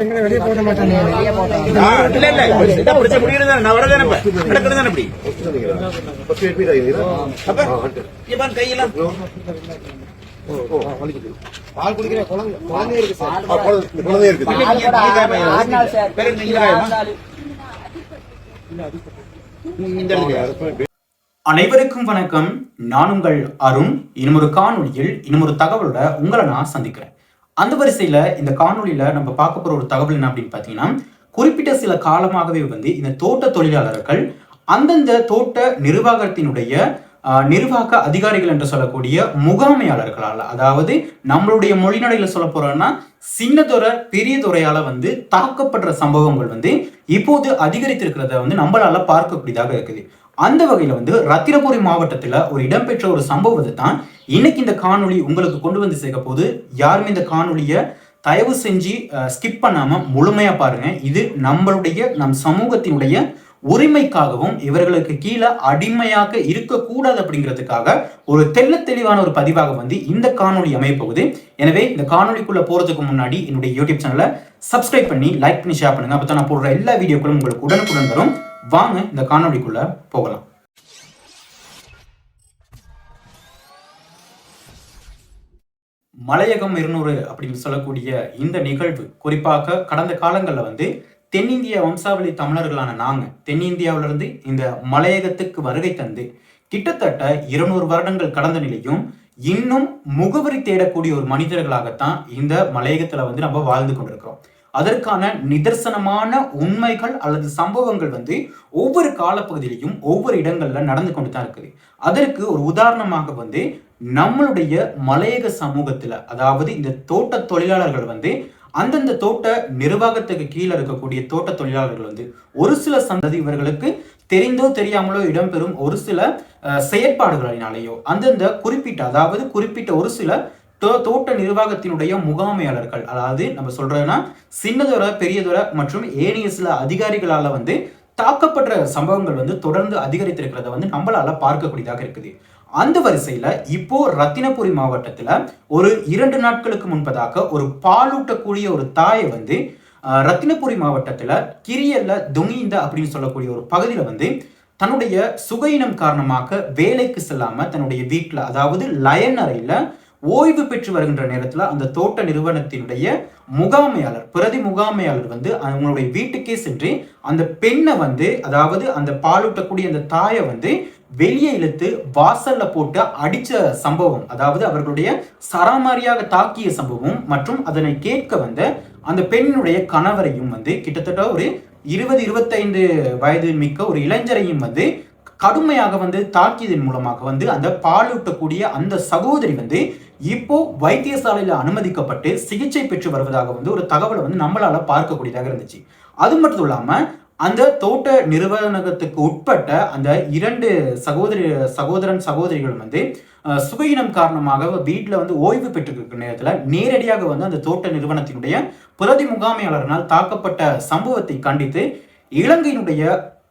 எங்களை வெளியே போட மாட்டானே ஆ, இல்ல இல்ல. இதான் பிரச்சனை. முடியறது நான் வரதானே இப்ப? நடக்கிறது தானே இப்படி? அப்ப இவன் கையெல்லாம். பால் குடிக்கிற குழந்தை குழந்தை இருக்கு சார். குழந்தை. இருக்குது இல்ல, நீங்க- நீங்க காயமா? பேரு நீங்க காயமா? இந்த இடத்துக்கு. அனைவருக்கும் வணக்கம். நான் உங்கள் அருண். இன்னும் ஒரு காணொளியில் இன்னும் ஒரு தகவலோட உங்களை நான் சந்திக்கிறேன். அந்த வரிசையில் இந்த காணொலியில் நம்ம பார்க்க போகிற ஒரு தகவல் என்ன அப்படின்னு பார்த்தீங்கன்னா குறிப்பிட்ட சில காலமாகவே வந்து இந்த தோட்ட தொழிலாளர்கள் அந்தந்த தோட்ட நிர்வாகத்தினுடைய ஆஹ், நிர்வாக அதிகாரிகள் என்று சொல்லக்கூடிய முகாமையாளர்களால் அதாவது நம்மளுடைய மொழிநடையில் சொல்ல போறோம்னா பெரிய பெரியதுறையால வந்து தாக்கப்படுற சம்பவங்கள் வந்து இப்போது அதிகரித்திருக்கிறத வந்து நம்மளால பார்க்கக்கூடியதாக இருக்குது. அந்த வகையில் வந்து ரத்தினபுரி மாவட்டத்தில் ஒரு இடம்பெற்ற ஒரு சம்பவத்தை தான் இன்னைக்கு இந்த காணொளி உங்களுக்கு கொண்டு வந்து சேர்க்க போது யாருமே இந்த காணொளியை தயவு செஞ்சு ஸ்கிப் பண்ணாமல் முழுமையாக பாருங்கள் இது நம்மளுடைய நம் சமூகத்தினுடைய உரிமைக்காகவும் இவர்களுக்கு கீழே அடிமையாக இருக்கக்கூடாது அப்படிங்கிறதுக்காக ஒரு தெள்ள தெளிவான ஒரு பதிவாக வந்து இந்த காணொலி அமையப்போகுது எனவே இந்த காணொளிக்குள்ள போறதுக்கு முன்னாடி என்னுடைய யூடியூப் சேனலை சப்ஸ்கிரைப் பண்ணி லைக் பண்ணி ஷேர் பண்ணுங்க. அப்போ நான் போடுற எல்லா வீடியோக்களும் உங்களுக்கு உடனுக்குடன் வரும். வாங்க இந்த காணொளிக்குள்ள போகலாம். மலையகம் இருநூறு அப்படின்னு சொல்லக்கூடிய இந்த நிகழ்வு குறிப்பாக கடந்த காலங்களில் வந்து தென்னிந்திய வம்சாவளி தமிழர்களான நாங்க தென்னிந்தியாவிலிருந்து இந்த மலையகத்துக்கு வருகை தந்து கிட்டத்தட்ட இருநூறு வருடங்கள் கடந்த நிலையும் இன்னும் முகவரி தேடக்கூடிய ஒரு மனிதர்களாகத்தான் இந்த மலையகத்துல வந்து நம்ம வாழ்ந்து கொண்டிருக்கிறோம். அதற்கான நிதர்சனமான உண்மைகள் அல்லது சம்பவங்கள் வந்து ஒவ்வொரு காலப்பகுதியிலையும் ஒவ்வொரு இடங்கள்ல நடந்து கொண்டு தான் இருக்குது. அதற்கு ஒரு உதாரணமாக வந்து நம்மளுடைய மலையக சமூகத்துல அதாவது இந்த தோட்ட தொழிலாளர்கள் வந்து அந்தந்த தோட்ட நிர்வாகத்துக்கு கீழே இருக்கக்கூடிய தோட்ட தொழிலாளர்கள் வந்து ஒரு சில சந்ததி இவர்களுக்கு தெரிந்தோ தெரியாமலோ இடம்பெறும் ஒரு சில செயற்பாடுகளினாலேயோ அந்தந்த குறிப்பிட்ட அதாவது குறிப்பிட்ட ஒரு சில தோட்ட நிர்வாகத்தினுடைய முகாமையாளர்கள். அதாவது நம்ம சொல்றதுன்னா சின்னதொர பெரியதொர மற்றும் ஏனைய சில அதிகாரிகளால வந்து தாக்கப்படுற சம்பவங்கள் வந்து தொடர்ந்து அதிகரித்திருக்கிறத வந்து நம்மளால பார்க்கக்கூடியதாக இருக்குது. அந்த வரிசையில இப்போ ரத்தினபுரி மாவட்டத்துல ஒரு இரண்டு நாட்களுக்கு முன்பதாக ஒரு பாலூட்டக்கூடிய ஒரு தாயை வந்து ரத்தினபுரி மாவட்டத்துல கிரியல்ல துங்கிந்த அப்படின்னு சொல்லக்கூடிய ஒரு பகுதியில வந்து தன்னுடைய சுகையினம் காரணமாக வேலைக்கு செல்லாம தன்னுடைய வீட்டில் அதாவது லயன் அறையில ஓய்வு பெற்று வருகின்ற நேரத்தில் அந்த தோட்ட நிறுவனத்தினுடைய முகாமையாளர் பிரதி முகாமையாளர் வந்து அவங்களுடைய வீட்டுக்கே சென்று அந்த பெண்ணை வந்து அதாவது அந்த பாலூட்டக்கூடிய அந்த தாயை வந்து வெளியே இழுத்து வாசல்ல போட்டு அடிச்ச சம்பவம் அதாவது அவர்களுடைய சராமாரியாக தாக்கிய சம்பவம் மற்றும் அதனை கேட்க வந்த அந்த பெண்ணுடைய கணவரையும் வந்து கிட்டத்தட்ட ஒரு இருபது இருபத்தைந்து வயது மிக்க ஒரு இளைஞரையும் வந்து கடுமையாக வந்து தாக்கியதன் மூலமாக வந்து அந்த பாலூட்டக்கூடிய அந்த சகோதரி வந்து இப்போ வைத்தியசாலையில் அனுமதிக்கப்பட்டு சிகிச்சை பெற்று வருவதாக வந்து ஒரு தகவலை வந்து நம்மளால பார்க்கக்கூடியதாக இருந்துச்சு. அது மட்டும் இல்லாமல் அந்த தோட்ட நிறுவனத்துக்கு உட்பட்ட அந்த இரண்டு சகோதரி சகோதரன் சகோதரிகள் வந்து சுகையினம் காரணமாக வீட்டில் வந்து ஓய்வு பெற்றுக்கிற நேரத்தில் நேரடியாக வந்து அந்த தோட்ட நிறுவனத்தினுடைய பிரதி முகாமையாளரினால் தாக்கப்பட்ட சம்பவத்தை கண்டித்து இலங்கையினுடைய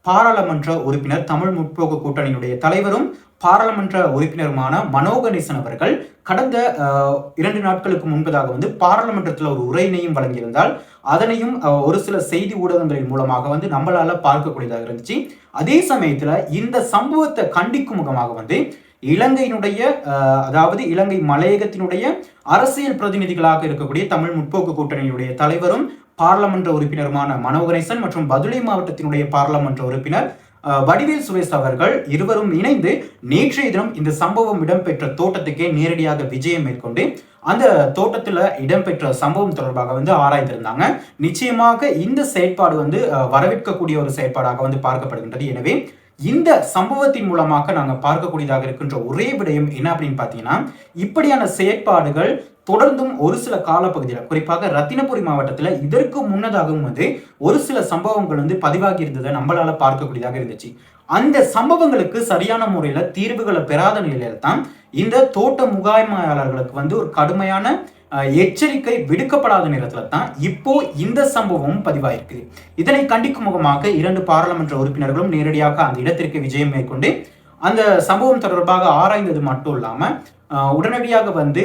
பாராளுமன்ற உறுப்பினர் தமிழ் முற்போக்கு கூட்டணியினுடைய தலைவரும் பாராளுமன்ற உறுப்பினருமான மனோகணேசன் அவர்கள் கடந்த இரண்டு நாட்களுக்கு முன்பதாக வந்து பாராளுமன்றத்தில் ஒரு உரையினையும் வழங்கியிருந்தால் அதனையும் ஒரு சில செய்தி ஊடகங்களின் மூலமாக வந்து நம்மளால பார்க்கக்கூடியதாக இருந்துச்சு. அதே சமயத்தில் இந்த சம்பவத்தை கண்டிக்கும் முகமாக வந்து இலங்கையினுடைய அதாவது இலங்கை மலையகத்தினுடைய அரசியல் பிரதிநிதிகளாக இருக்கக்கூடிய தமிழ் முற்போக்கு கூட்டணியுடைய தலைவரும் பாராளுமன்ற உறுப்பினருமான மனோகரேசன் மற்றும் பதுளை மாவட்டத்தினுடைய பாராளுமன்ற உறுப்பினர் வடிவேல் சுரேஷ் அவர்கள் இருவரும் இணைந்து நேற்றைய தினம் இந்த சம்பவம் இடம்பெற்ற தோட்டத்துக்கே நேரடியாக விஜயம் மேற்கொண்டு அந்த தோட்டத்தில் இடம்பெற்ற சம்பவம் தொடர்பாக வந்து ஆராய்ந்திருந்தாங்க. நிச்சயமாக இந்த செயற்பாடு வந்து வரவேற்கக்கூடிய ஒரு செயற்பாடாக வந்து பார்க்கப்படுகின்றது. எனவே இந்த சம்பவத்தின் மூலமாக நாங்கள் பார்க்கக்கூடியதாக இருக்கின்ற ஒரே விடயம் என்ன அப்படின்னு பார்த்தீங்கன்னா இப்படியான செயற்பாடுகள் தொடர்ந்தும் ஒரு சில காலப்பகுதியில் குறிப்பாக ரத்தினபுரி மாவட்டத்தில் இதற்கு முன்னதாகவும் வந்து ஒரு சில சம்பவங்கள் வந்து பதிவாகி இருந்ததை நம்மளால பார்க்கக்கூடியதாக இருந்துச்சு. அந்த சம்பவங்களுக்கு சரியான முறையில் தீர்வுகளை பெறாத நிலையில தான் இந்த தோட்ட முகாமையாளர்களுக்கு வந்து ஒரு கடுமையான எச்சரிக்கை விடுக்கப்படாத நேரத்தில் தான் இப்போ இந்த சம்பவம் பதிவாயிருக்கு. இதனை கண்டிக்கும் முகமாக இரண்டு பாராளுமன்ற உறுப்பினர்களும் நேரடியாக அந்த இடத்திற்கு விஜயம் மேற்கொண்டு அந்த சம்பவம் தொடர்பாக ஆராய்ந்தது மட்டும் இல்லாமல் உடனடியாக வந்து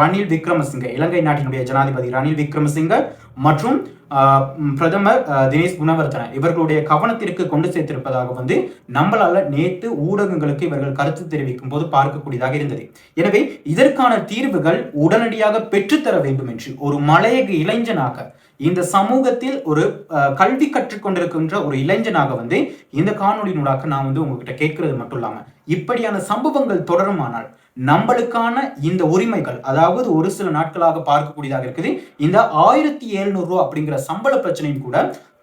ரணில் விக்ரமசிங்க இலங்கை நாட்டினுடைய ஜனாதிபதி ரணில் விக்ரமசிங்க மற்றும் பிரதமர் தினேஷ் குணவர்த்தன இவர்களுடைய கவனத்திற்கு கொண்டு சேர்த்திருப்பதாக வந்து நம்மளால நேற்று ஊடகங்களுக்கு இவர்கள் கருத்து தெரிவிக்கும் போது பார்க்கக்கூடியதாக இருந்தது. எனவே இதற்கான தீர்வுகள் உடனடியாக பெற்றுத்தர வேண்டும் என்று ஒரு மலையக இளைஞனாக இந்த சமூகத்தில் ஒரு அஹ், கல்வி கற்றுக்கொண்டிருக்கின்ற ஒரு இளைஞனாக வந்து இந்த காணொலியினூடாக நான் வந்து உங்ககிட்ட கேட்கறது மட்டும் இல்லாம இப்படியான சம்பவங்கள் தொடருமானால் நம்மளுக்கான இந்த உரிமைகள் அதாவது ஒரு சில நாட்களாக பார்க்கக்கூடியதாக இருக்குது இந்த ஆயிரத்தி எழுநூறு ரூபா அப்படிங்கிற சம்பள பிரச்சனையும் கூட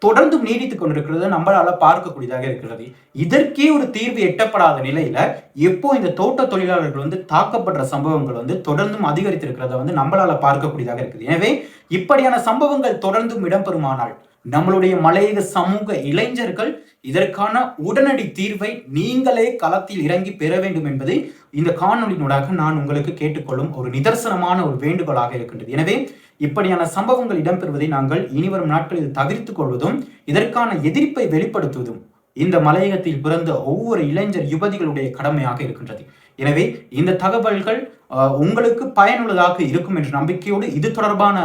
தொடர்ந்து நீடித்துக் கொண்டிருக்கிறது நம்மளால பார்க்கக்கூடியதாக இருக்கிறது. இதற்கே ஒரு தீர்வு எட்டப்படாத நிலையில எப்போ இந்த தோட்ட தொழிலாளர்கள் வந்து தாக்கப்படுற சம்பவங்கள் வந்து தொடர்ந்தும் அதிகரித்திருக்கிறத வந்து நம்மளால பார்க்கக்கூடியதாக இருக்குது. எனவே இப்படியான சம்பவங்கள் தொடர்ந்தும் இடம்பெறுமானால் நம்மளுடைய மலையக சமூக இளைஞர்கள் இதற்கான உடனடி தீர்வை நீங்களே களத்தில் இறங்கி பெற வேண்டும் என்பதை இந்த காணொலியினூடாக நான் உங்களுக்கு கேட்டுக்கொள்ளும் ஒரு நிதர்சனமான ஒரு வேண்டுகோளாக இருக்கின்றது. எனவே இப்படியான சம்பவங்கள் இடம்பெறுவதை நாங்கள் இனிவரும் நாட்களில் தவிர்த்து கொள்வதும் இதற்கான எதிர்ப்பை வெளிப்படுத்துவதும் இந்த மலையகத்தில் பிறந்த ஒவ்வொரு இளைஞர் யுவதிகளுடைய கடமையாக இருக்கின்றது. எனவே இந்த தகவல்கள் உங்களுக்கு பயனுள்ளதாக இருக்கும் என்ற நம்பிக்கையோடு இது தொடர்பான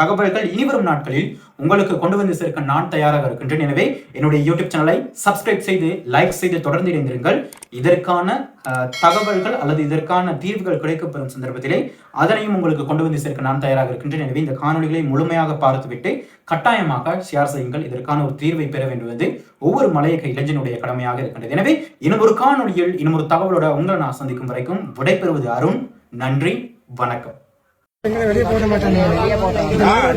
தகவல்கள் இனிவரும் நாட்களில் உங்களுக்கு கொண்டு வந்து சேர்க்க நான் தயாராக இருக்கின்றேன். எனவே என்னுடைய யூடியூப் சேனலை சப்ஸ்கிரைப் செய்து லைக் செய்து தொடர்ந்து இணைந்திருங்கள். இதற்கான தகவல்கள் அல்லது இதற்கான தீர்வுகள் கிடைக்கப்பெறும் சந்தர்ப்பத்திலே அதனையும் உங்களுக்கு கொண்டு வந்து சேர்க்க நான் தயாராக இருக்கின்றேன். எனவே இந்த காணொலிகளை முழுமையாக பார்த்துவிட்டு கட்டாயமாக ஷேர் செய்யுங்கள். இதற்கான ஒரு தீர்வை பெற வேண்டுவது ஒவ்வொரு மலையக இளைஞனுடைய கடமையாக இருக்கின்றது. எனவே இன்னும் ஒரு காணொளியில் இன்னும் ஒரு தகவலோட உங்களை நான் சந்திக்கும் வரைக்கும் விடைபெறுவது அருண். நன்றி வணக்கம். வெளியே போட மாட்டாங்க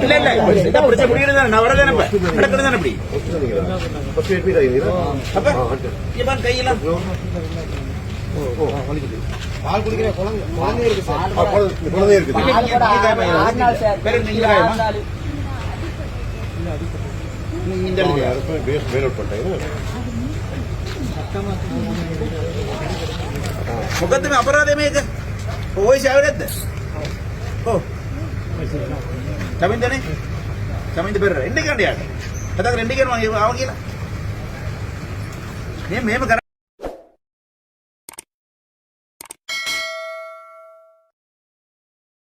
இல்ல இல்ல இதை பிடிச்ச முடியல நான் வரதானே நடக்கிறது அபராதமே இது. මේක ඔය ශාවරද්ද ඔව්. චමින්දනේ චමින්ද පෙරර එන්න කණ්ඩ යාට. කතා කරන්න කියනවා ආව කියලා. මේ මේම කර